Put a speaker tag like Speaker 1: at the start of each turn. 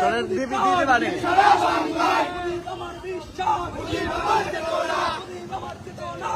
Speaker 1: চলে দিবি দিদি বাড়ি
Speaker 2: আমার বিশ্বাস আমার চেতনা।